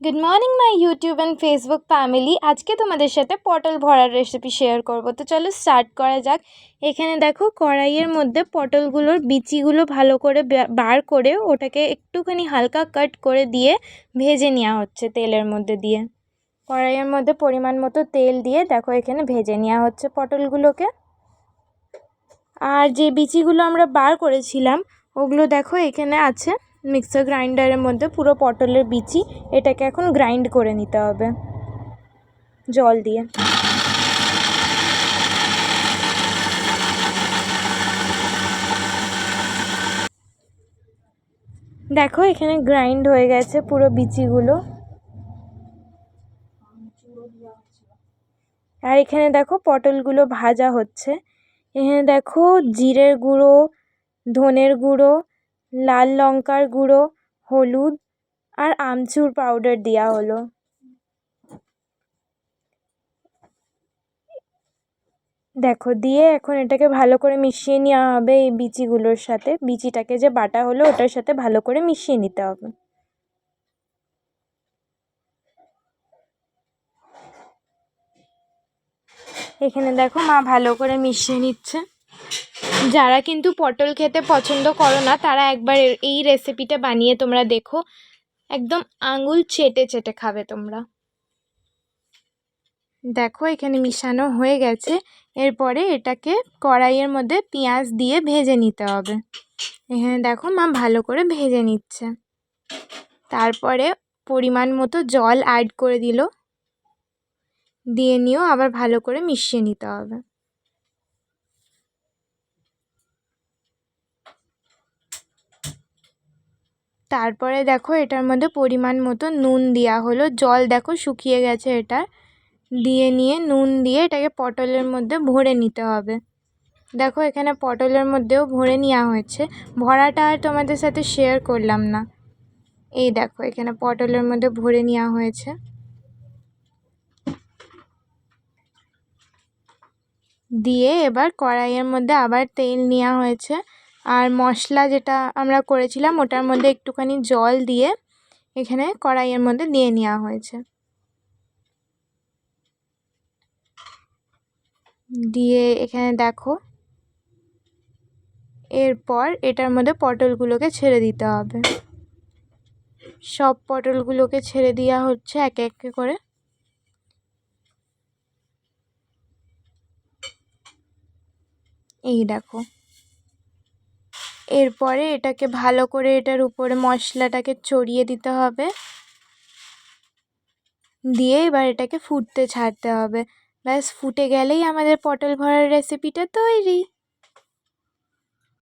Good morning my YouTube and Facebook family আজকে তোমাদের সাথে পটল ভরার রেসিপি শেয়ার করব। তো চলো স্টার্ট করা যাক। এখানে দেখো কড়াইয়ের মধ্যে পটলগুলোর বিচিগুলো ভালো করে বার করে ওটাকে একটুখানি হালকা কাট করে দিয়ে ভেজে নেওয়া হচ্ছে তেলের মধ্যে দিয়ে। কড়াইয়ের মধ্যে পরিমাণ মতো তেল দিয়ে দেখো এখানে ভেজে নেওয়া হচ্ছে পটলগুলোকে। আর যে বিচিগুলো আমরা বার করেছিলাম, ওগুলো দেখো এখানে আছে। মিক্সার গ্রাইন্ডারের মধ্যে পুরো পটলের বিচি এটাকে এখন গ্রাইন্ড করে নিতে হবে। জল দিয়ে। দেখো এখানে গ্রাইন্ড হয়ে গেছে পুরো বিচিগুলো। আর এখানে দেখো পটলগুলো ভাজা হচ্ছে। এখানে দেখো জিরের গুঁড়ো, ধনের গুঁড়ো লাল লঙ্কার গুঁড়ো, হলুদ আর আমচুর পাউডার দেওয়া হলো। দেখো, দিয়ে এখন এটাকে ভালো করে মিশিয়ে নেওয়া হবে এই বিচিগুলোর সাথে। বিচিটাকে যে বাটা হলো, ওটার সাথে ভালো করে মিশিয়ে নিতে হবে। এখানে দেখো মা ভালো করে মিশিয়ে নিচ্ছে। যারা কিন্তু পটল খেতে পছন্দ করো না, তারা একবার এই রেসিপিটা বানিয়ে তোমরা দেখো। একদম আঙুল চেটে চেটে খাবে তোমরা। দেখো, এখানে মিশানো হয়ে গেছে। এরপরে এটাকে কড়াইয়ের মধ্যে পেঁয়াজ দিয়ে ভেজে নিতে হবে। এখানে দেখো, মা ভালো করে ভেজে নিচ্ছে। তারপরে পরিমাণ মতো জল অ্যাড করে দিল। দিয়ে নিয়েও আবার ভালো করে মিশিয়ে নিতে হবে। তারপরে দেখো এটার মধ্যে পরিমাণ মতো নুন দেওয়া হলো। জল দেখো শুকিয়ে গেছে এটা। দিয়ে নিয়ে নুন দিয়ে এটাকে পটলের মধ্যে ভরে নিতে হবে। দেখো এখানে পটলের মধ্যেও ভরে নেওয়া হয়েছে। ভরাটা আর তোমাদের সাথে শেয়ার করলাম না। এই দেখো এখানে পটলের মধ্যে ভরে নেওয়া হয়েছে। দিয়ে এবার কড়াইয়ের মধ্যে আবার তেল নেওয়া হয়েছে। আর মশলা যেটা আমরা করেছিলাম, ওটার মধ্যে একটুখানি জল দিয়ে এখানে কড়াইয়ের মধ্যে দিয়ে নেওয়া হয়েছে। দিয়ে এখানে দেখো, এরপর এটার মধ্যে পটলগুলোকে ছেড়ে দিতে হবে। সব পটলগুলোকে ছেড়ে দেওয়া হচ্ছে একে একে করে। এই দেখো। এরপরে এটাকে ভালো করে এটার উপরে মশলাটাকে ছড়িয়ে দিতে হবে। দিয়ে এবার এটাকে ফুটতে ছাড়তে হবে। ব্যাস, ফুটে গেলেই আমাদের পটল ভরার রেসিপিটা তৈরি।